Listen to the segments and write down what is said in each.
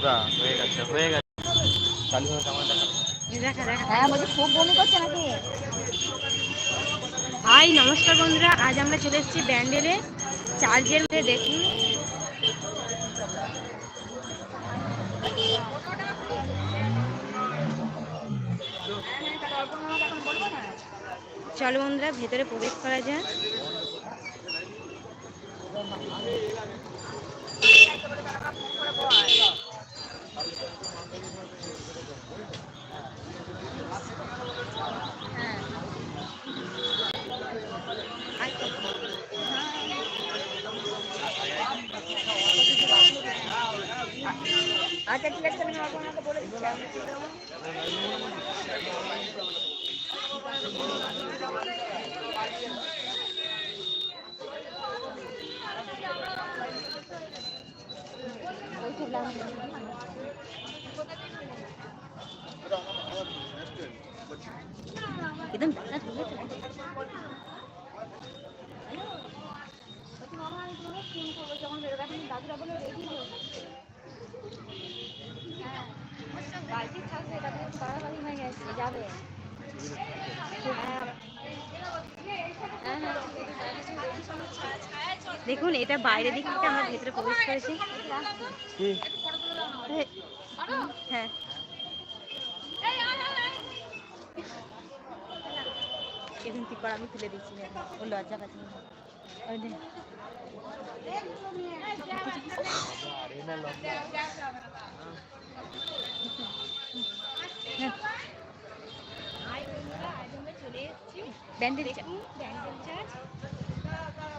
পুরা হয়ে গেছে হয়ে গেছে। চালু হয়ে আমার দেখা। দেখা দেখা। হ্যাঁ হাই নমস্কার বন্ধুরা। আজ আমরা চলে এসেছি ব্যান্ডেলে। চার্জের মধ্যে দেখুন। চলো বন্ধুরা, ভেতরে প্রবেশ করা যায় যখন বেরোবে এখন দাদুরা বলে রেডি বালতি থাকবে তাদের তাড়াতাড়ি হয়ে গেছে যাবে। হ্যাঁ হ্যাঁ হ্যাঁ দেখুন এটা বাইরে দিক থেকে আমরা ভেতরে প্রবেশ করেছি। হ্যাঁ। এরকম ঠিক করে আমি তুলে দিচ্ছি ও লজ্জা পাচ্ছি না। ওই দে। হ্যাঁ। ব্যান্ডেল চা-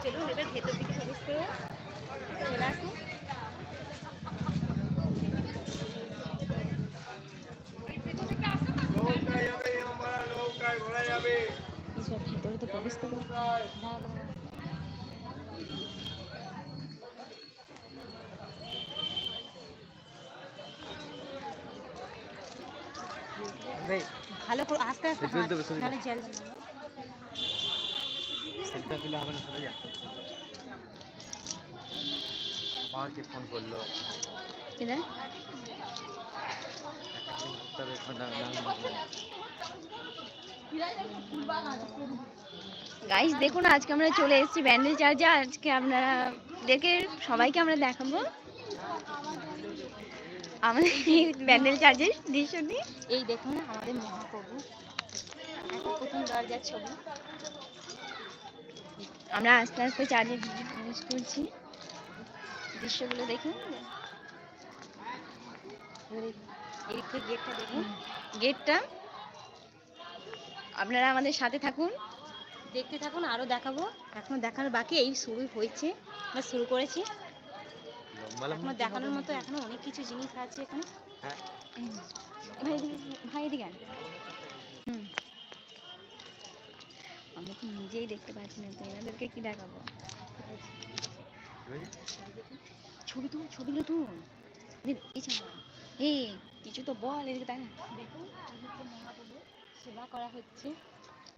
চলুন এবার ভেতর দিকে প্রবেশ করো চলে আসুন এইসব ভেতরে তো প্রবেশ করো ভালো করে আস্তে আস্তে সেগুলো তো হাঁট, বেশি নাহলে জল ফোন করল। গাইস দেখুন আজকে আমরা চলে এসেছি ব্যান্ডেল চার্জে আজকে আপনারা দেখে সবাইকে আমরা দেখাবো। আমাদের এই ব্যান্ডেল চার্জের দৃশ্যটি এই দেখুন, আমাদের মহাপ্রভু। প্রথম দরজার ছবি। আমরা আস্তে আস্তে চার্জে প্রবেশ করছি দৃশ্যগুলো দেখুন। এই গেটটা দেখুন। গেটটা, আপনারা আমাদের সাথে থাকুন। দেখতে থাকুন আরও দেখাবো। এখনও দেখানো বাকি, এই শুরু হয়েছে বা শুরু করেছি। এখনও দেখানোর মতো এখনও অনেক কিছু জিনিস আছে এখানে। হ্যাঁ। ভাই এদিকে ভাই এদিকে হুম। আমি তো নিজেই দেখতে পাচ্ছি না তো এনাদেরকে কি দেখাবো? ছবি তুল ছবিগুলো তুল এই কিছু তো বল এদিকে তাই না দেখুন সেবা করা হচ্ছে।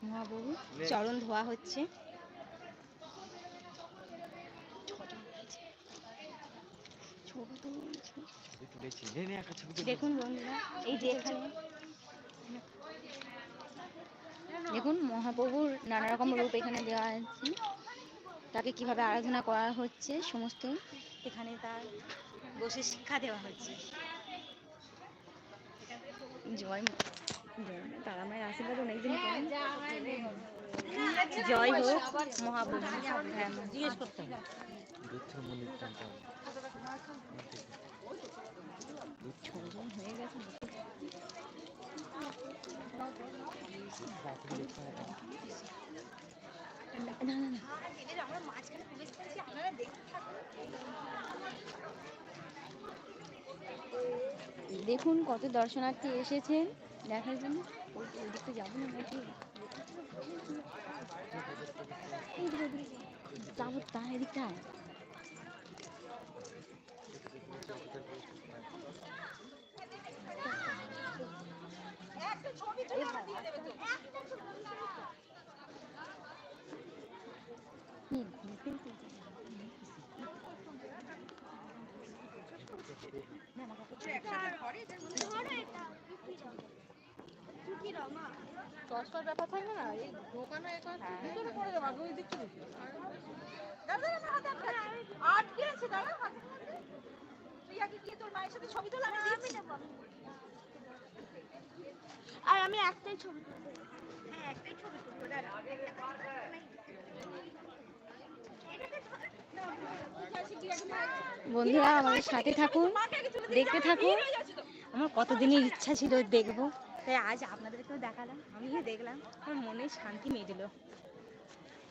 মহাপ্রভু নে। চরণ ধোয়া হচ্ছে। ছবি তুল ছবি ছবি তুলেছি দেখুন বন্ধুরা এই যে এখানে। দেখুন মহাপ্রভুর নানা রকম রূপ এখানে দেওয়া আছে। তাকে কীভাবে আরাধনা করা হচ্ছে সমস্ত এখানে তার বসে শিক্ষা দেওয়া হচ্ছে। জয় মা- জয় মা তারা মায়ের আশীর্বাদ অনেকদিন জয় হোক মহাপ্রভু। হ্যাঁ জিজ্ঞেস করতে দেখুন কত দর্শনার্থী এসেছেন দেখার জন্য ওই দিকটা যাব না নাকি। যাব তা এদিকটায় চশমার ব্যাপার না এই দোকানে ভিতরে পড়ে যাবে আগে ওই দিকটা ছবি তোলা আর আমি একটাই ছবি তুলবো। হ্যাঁ একটাই ছবি তুলবো। দাঁড়া বন্ধুরা, আমাদের সাথে থাকুন, দেখতে থাকুন। আমার কতদিনের ইচ্ছা ছিল দেখব, তাই আজ আপনাদেরকেও দেখালাম, আমিও দেখলাম, আমার মনে শান্তি মিলল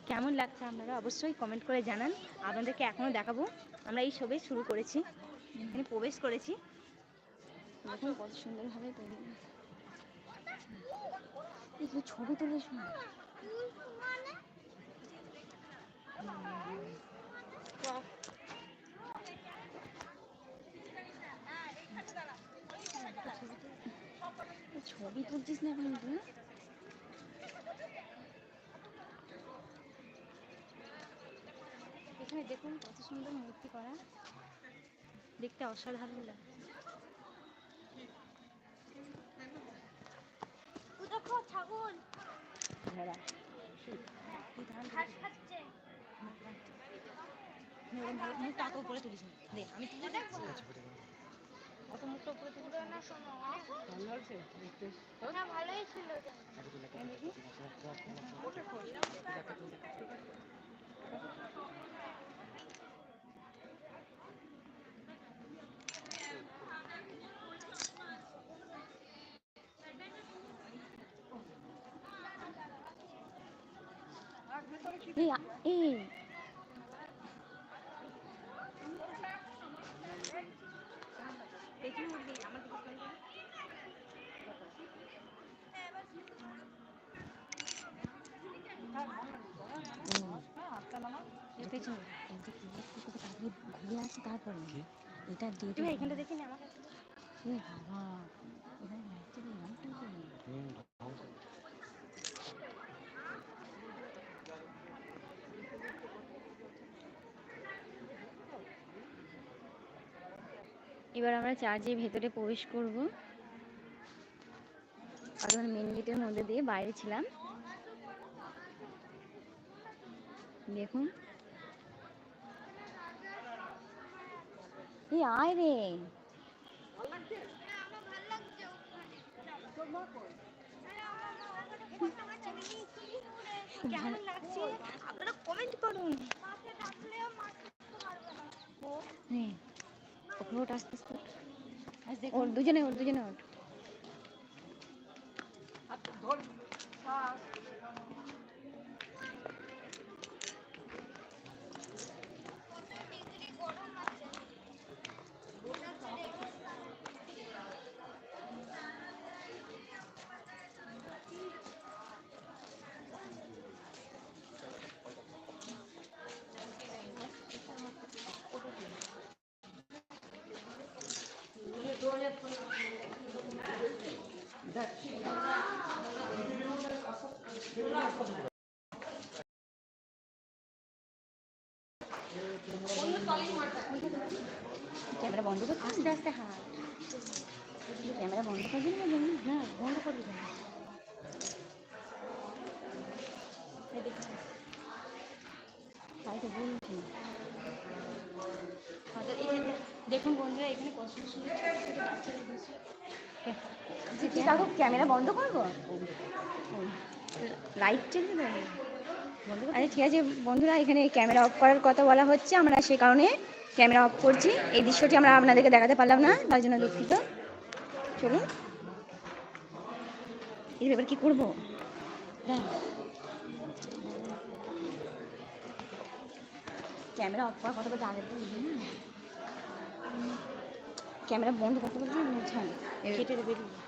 কেমন লাগছে আপনারা অবশ্যই কমেন্ট করে জানান, আপনাদেরকে এখনও দেখাবো। আমরা এই সবে শুরু করেছি, এখানে প্রবেশ করেছি। দেখুন কত সুন্দরভাবে তৈরি। ছবি তুলে শোনা। ছবি তুলছিস না কিন্তু এখানে দেখুন কত সুন্দর মূর্তি করা। দেখতে অসাধারণ লাগে। ছাগল। ভেড়া ঘাস খাচ্ছে। আমি তুলে অত মুখটা উপরে তুলিস না। না শোনো না ভালোই ছিল এই আ- এই দেখি মুরগি আমার দিকে ফোন করো। এর পেছনে এই যে কি একটু করে তাকিয়ে এবার আমরা চার্চের ভেতরে প্রবেশ করব। এখন মেন গেটের মধ্যে দিয়ে বাইরে ছিলাম। দেখুন। এই আয় রে। লাগছে আপনারা কমেন্ট করুন ওর দুজনে ওর দুজনে ওঠ। Да, ক্যামেরা বন্ধ কর আস্তে আস্তে হাত ক্যামেরা বন্ধ করবি না বন্ধ? না বন্ধ করবি না দেখুন। তাই তো বলছি আমাদের এই যে দেখুন বন্ধুরা এখানে কত সুন্দর ছোট ছোট বাচ্চারা বসে কি কাকু ক্যামেরা বন্ধ করব? লাইট চলবে তো আচ্ছা ঠিক আছে বন্ধুরা এখানে ক্যামেরা অফ করার কথা বলা হচ্ছে। আমরা সে কারণে ক্যামেরা অফ করছি। এই দৃশ্যটি আমরা আপনাদেরকে দেখাতে পারলাম না তার জন্য দুঃখিত। চলুন। এই এবার কি করব। ক্যামেরা অফ করার কথা বলতে আগে ক্যামেরা বন্ধ করতে বুঝছেন কেটে বেরিয়ে